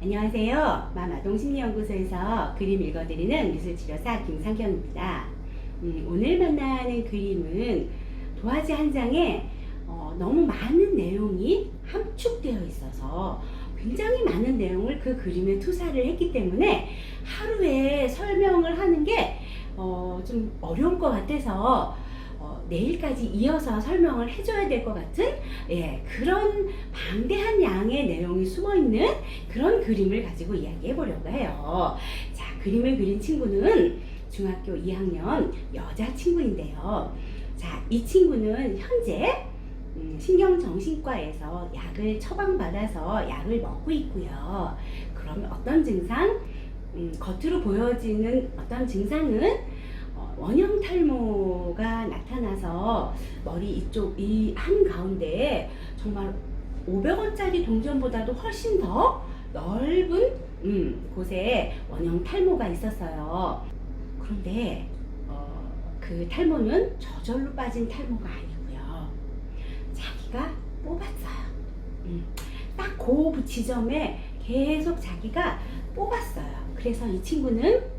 안녕하세요. 마마동심리연구소에서 그림 읽어드리는 미술치료사 김상경입니다. 음, 오늘 만나는 그림은 도화지 한 장에 어, 너무 많은 내용이 함축되어 있어서 굉장히 많은 내용을 그 그림에 투사를 했기 때문에 하루에 설명을 하는 게 어, 좀 어려울 것 같아서 어, 내일까지 이어서 설명을 해줘야 될 것 같은 예, 그런 방대한 양의 내용이 숨어 있는 그런 그림을 가지고 이야기해 보려고 해요. 자, 그림을 그린 친구는 중학교 2학년 여자 친구인데요. 자, 이 친구는 현재 음, 신경정신과에서 약을 처방받아서 약을 먹고 있고요. 그러면 어떤 증상? 음, 겉으로 보여지는 어떤 증상은 어, 원형 탈모가 나타나서 머리 이쪽 이 한 가운데에 정말 500원짜리 동전보다도 훨씬 더 넓은 음, 곳에 원형 탈모가 있었어요. 그런데 어, 그 탈모는 저절로 빠진 탈모가 아니고요. 자기가 뽑았어요. 음, 딱그 지점에 계속 자기가 뽑았어요. 그래서 이 친구는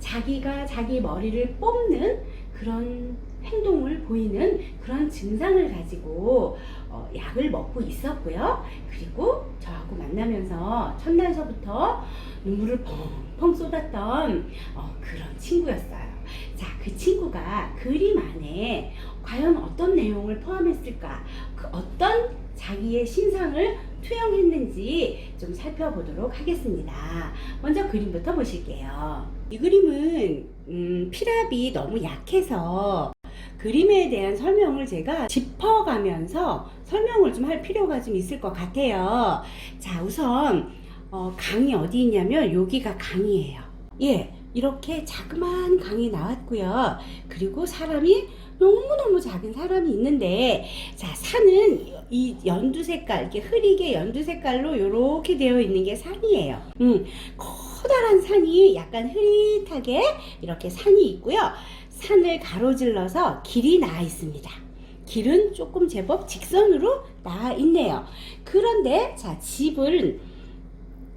자기가 자기 머리를 뽑는 그런 행동을 보이는 그런 증상을 가지고 어, 약을 먹고 있었고요. 그리고 저하고 만나면서 첫날서부터 눈물을 펑펑 쏟았던 어, 그런 친구였어요. 자, 그 친구가 그림 안에 과연 어떤 내용을 포함했을까? 그 어떤 자기의 신상을 투영했는지 좀 살펴보도록 하겠습니다. 먼저 그림부터 보실게요. 이 그림은 음, 피랍이 너무 약해서 그림에 대한 설명을 제가 짚어가면서 설명을 좀 할 필요가 좀 있을 것 같아요. 자, 우선 어, 강이 어디 있냐면 여기가 강이에요. 예, 이렇게 자그마한 강이 나왔고요. 그리고 사람이 너무너무 작은 사람이 있는데, 자, 산은 이 연두 색깔, 이렇게 흐리게 연두 색깔로 이렇게 되어 있는 게 산이에요. 음, 커다란 산이 약간 흐릿하게 이렇게 산이 있고요. 산을 가로질러서 길이 나와 있습니다. 길은 조금 제법 직선으로 나와 있네요. 그런데 자 집은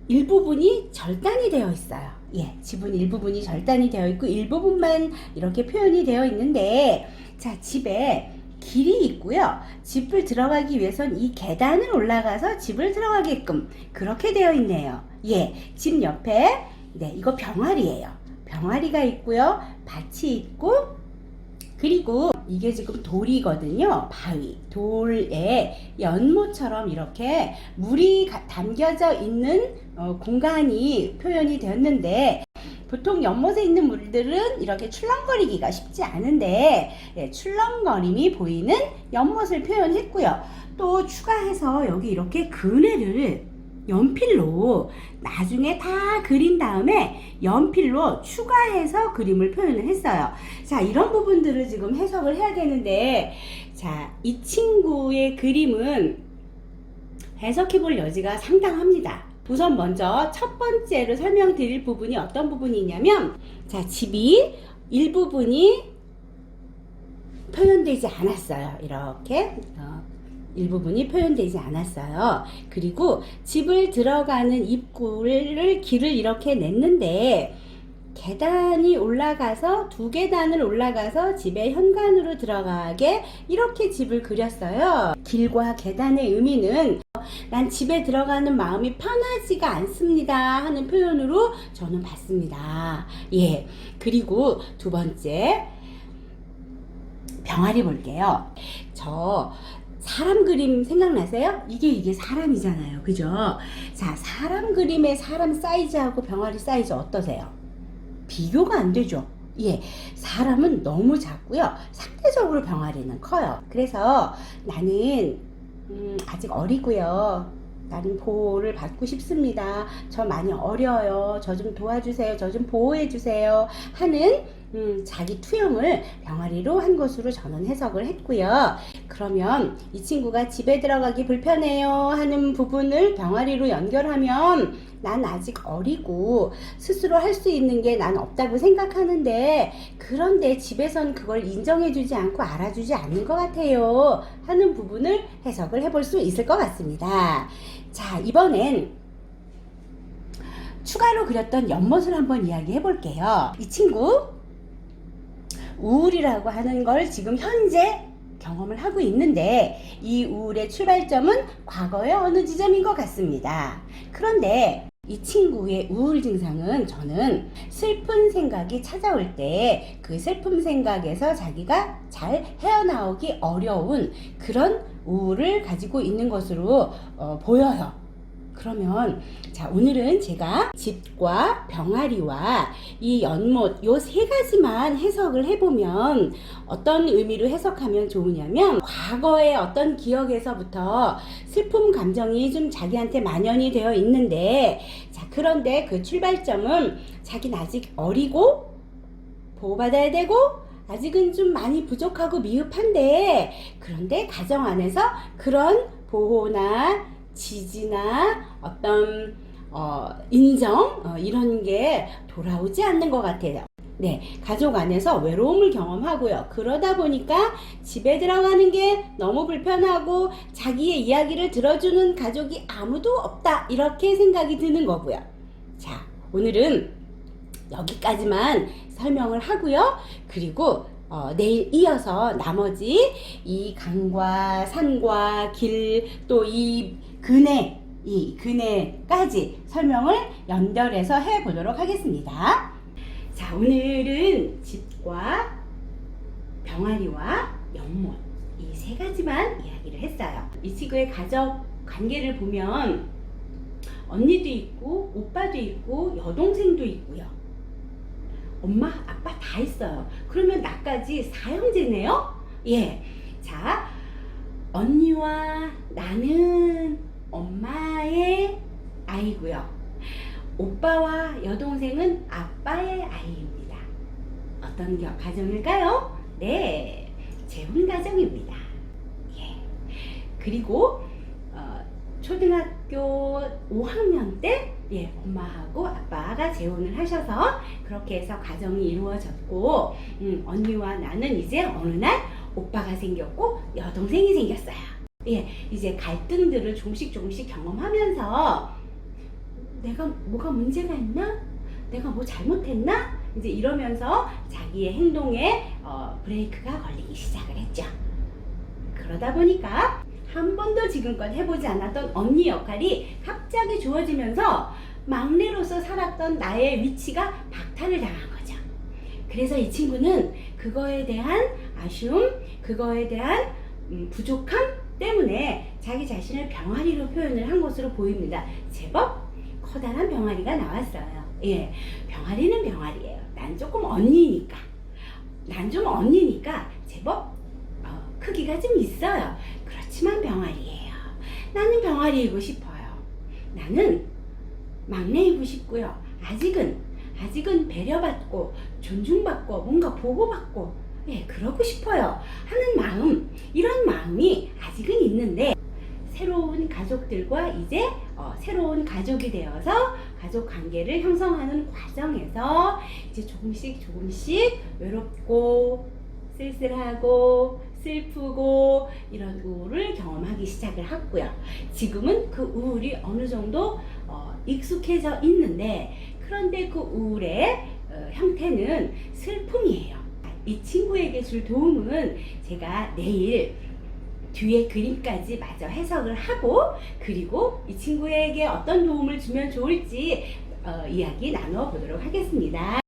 일부분이 절단이 되어 있어요. 예, 집은 일부분이 절단이 되어 있고 일부분만 이렇게 표현이 되어 있는데 자 집에 길이 있고요. 집을 들어가기 위해선 이 계단을 올라가서 집을 들어가게끔 그렇게 되어 있네요. 예, 집 옆에 네 이거 병아리예요. 병아리가 있고요. 밭이 있고 그리고 이게 지금 돌이거든요. 바위. 돌에 연못처럼 이렇게 물이 가- 담겨져 있는 어, 공간이 표현이 되었는데 보통 연못에 있는 물들은 이렇게 출렁거리기가 쉽지 않은데 예, 출렁거림이 보이는 연못을 표현했고요. 또 추가해서 여기 이렇게 그네를 연필로 나중에 다 그린 다음에 연필로 추가해서 그림을 표현을 했어요. 자, 이런 부분들을 지금 해석을 해야 되는데, 자, 이 친구의 그림은 해석해 볼 여지가 상당합니다. 우선 먼저 첫 번째로 설명드릴 부분이 어떤 부분이냐면, 자, 집이 일부분이 표현되지 않았어요. 이렇게. 어, 일부분이 표현되지 않았어요. 그리고 집을 들어가는 입구를 길을 이렇게 냈는데 계단이 올라가서 두 계단을 올라가서 집의 현관으로 들어가게 이렇게 집을 그렸어요. 길과 계단의 의미는 난 집에 들어가는 마음이 편하지가 않습니다 하는 표현으로 저는 봤습니다. 예. 그리고 두 번째 병아리 볼게요. 저 사람 그림 생각나세요? 이게 이게 사람이잖아요. 그죠? 자, 사람 그림의 사람 사이즈하고 병아리 사이즈 어떠세요? 비교가 안 되죠. 예, 사람은 너무 작고요. 상대적으로 병아리는 커요. 그래서 나는 음, 아직 어리고요. 나는 보호를 받고 싶습니다. 저 많이 어려요. 저 좀 도와주세요. 저 좀 보호해 주세요. 하는 음, 자기 투영을 병아리로 한 것으로 저는 해석을 했고요. 그러면 이 친구가 집에 들어가기 불편해요 하는 부분을 병아리로 연결하면 난 아직 어리고 스스로 할 수 있는 게 난 없다고 생각하는데 그런데 집에선 그걸 인정해주지 않고 알아주지 않는 것 같아요 하는 부분을 해석을 해볼 수 있을 것 같습니다. 자, 이번엔 추가로 그렸던 연못을 한번 이야기해 볼게요. 이 친구 우울이라고 하는 걸 지금 현재 경험을 하고 있는데 이 우울의 출발점은 과거의 어느 지점인 것 같습니다. 그런데 이 친구의 우울 증상은 저는 슬픈 생각이 찾아올 때 그 슬픈 생각에서 자기가 잘 헤어나오기 어려운 그런 우울을 가지고 있는 것으로 어, 보여요. 그러면 자 오늘은 제가 집과 병아리와 이 연못 요 세 가지만 해석을 해보면 어떤 의미로 해석하면 좋으냐면 과거의 어떤 기억에서부터 슬픔 감정이 좀 자기한테 만연이 되어 있는데 자 그런데 그 출발점은 자기는 아직 어리고 보호받아야 되고 아직은 좀 많이 부족하고 미흡한데 그런데 가정 안에서 그런 보호나 지지나 어떤 어, 인정 어, 이런 게 돌아오지 않는 것 같아요. 네, 가족 안에서 외로움을 경험하고요. 그러다 보니까 집에 들어가는 게 너무 불편하고 자기의 이야기를 들어주는 가족이 아무도 없다. 이렇게 생각이 드는 거고요. 자, 오늘은 여기까지만 설명을 하고요. 그리고 어, 내일 이어서 나머지 이 강과 산과 길 또이 근해 이 근해까지 설명을 연결해서 해 보도록 하겠습니다. 자 오늘은 집과 병아리와 연못 이 세 가지만 이야기를 했어요. 이 친구의 가족 관계를 보면 언니도 있고 오빠도 있고 여동생도 있고요. 엄마, 아빠 다 있어요. 그러면 나까지 사형제네요? 예. 자, 언니와 나는 엄마의 아이고요. 오빠와 여동생은 아빠의 아이입니다. 어떤 겨- 가정일까요? 네. 재혼 가정입니다. 예. 그리고 어, 초등학교 5학년 때 예, 엄마하고 아빠가 재혼을 하셔서 그렇게 해서 가정이 이루어졌고 음, 언니와 나는 이제 어느 날 오빠가 생겼고 여동생이 생겼어요. 예, 이제 갈등들을 조금씩 조금씩 경험하면서 내가 뭐가 문제가 있나? 내가 뭐 잘못했나? 이제 이러면서 자기의 행동에 어, 브레이크가 걸리기 시작을 했죠. 그러다 보니까 한 번도 지금껏 해보지 않았던 언니 역할이 갑자기 주어지면서 막내로서 살았던 나의 위치가 박탈을 당한 거죠. 그래서 이 친구는 그거에 대한 아쉬움, 그거에 대한 음, 부족함 때문에 자기 자신을 병아리로 표현을 한 것으로 보입니다. 제법 커다란 병아리가 나왔어요. 예, 병아리는 병아리예요. 난 조금 언니니까. 난 좀 언니니까 제법 어, 크기가 좀 있어요. 그렇지만 병아리예요. 나는 병아리이고 싶어요. 나는 막내이고 싶고요. 아직은 아직은 배려받고 존중받고 뭔가 보호받고 예 그러고 싶어요 하는 마음 이런 마음이 아직은 있는데 새로운 가족들과 이제 어, 새로운 가족이 되어서 가족 관계를 형성하는 과정에서 이제 조금씩 조금씩 외롭고 쓸쓸하고 슬프고 이런 우울을 경험하기 시작을 했고요. 지금은 그 우울이 어느 정도 어, 익숙해져 있는데 그런데 그 우울의 어, 형태는 슬픔이에요. 이 친구에게 줄 도움은 제가 내일 뒤에 그림까지 마저 해석을 하고 그리고 이 친구에게 어떤 도움을 주면 좋을지 어, 이야기 나누어 보도록 하겠습니다.